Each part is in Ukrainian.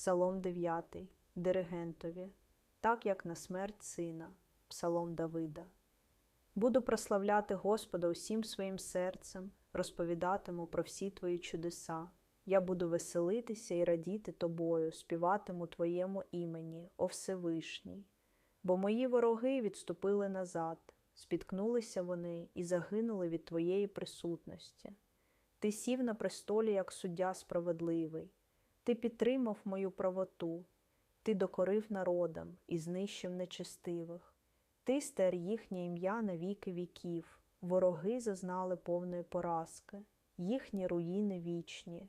Псалом 9, диригентові, так як на смерть сина, Псалом Давида. Буду прославляти Господа усім своїм серцем, розповідатиму про всі твої чудеса. Я буду веселитися і радіти тобою, співатиму твоєму імені, о Всевишній. Бо мої вороги відступили назад, спіткнулися вони і загинули від твоєї присутності. Ти сів на престолі, як суддя справедливий, ти підтримав мою правоту, ти докорив народам і знищив нечестивих. Ти стер їхнє ім'я на віки віків, вороги зазнали повної поразки, їхні руїни вічні.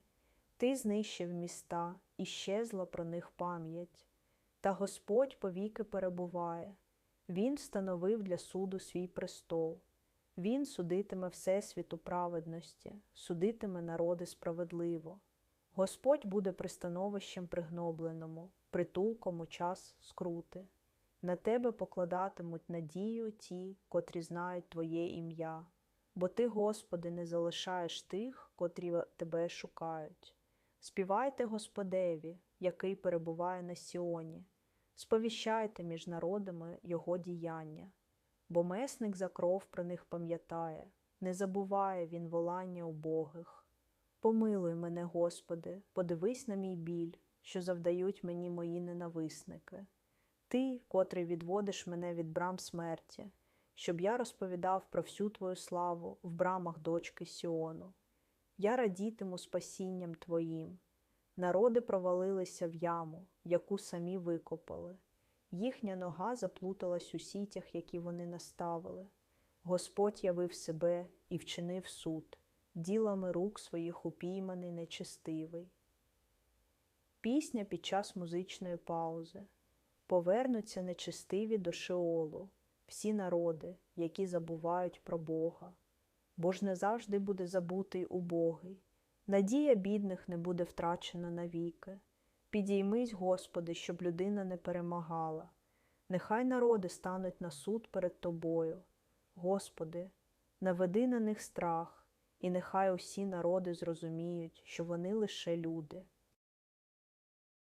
Ти знищив міста, і щезла про них пам'ять. Та Господь повіки перебуває, Він встановив для суду свій престол. Він судитиме всесвіту праведності, судитиме народи справедливо. Господь буде пристановищем пригнобленому, притулком у час скрути. На тебе покладатимуть надію ті, котрі знають Твоє ім'я, бо Ти, Господи, не залишаєш тих, котрі тебе шукають. Співайте Господеві, який перебуває на Сіоні, сповіщайте між народами Його діяння, бо месник за кров про них пам'ятає, не забуває він волання убогих. Помилуй мене, Господи, подивись на мій біль, що завдають мені мої ненависники. Ти, котрий відводиш мене від брам смерті, щоб я розповідав про всю Твою славу в брамах дочки Сіону. Я радітиму спасінням Твоїм. Народи провалилися в яму, яку самі викопали. Їхня нога заплуталась у сітях, які вони наставили. Господь явив себе і вчинив суд, ділами рук своїх упійманий нечестивий. Пісня під час музичної паузи. Повернуться нечестиві до Шеолу, всі народи, які забувають про Бога. Бо ж не завжди буде забутий убогий, надія бідних не буде втрачена навіки. Підіймись, Господи, щоб людина не перемагала. Нехай народи стануть на суд перед Тобою. Господи, наведи на них страх, і нехай усі народи зрозуміють, що вони лише люди.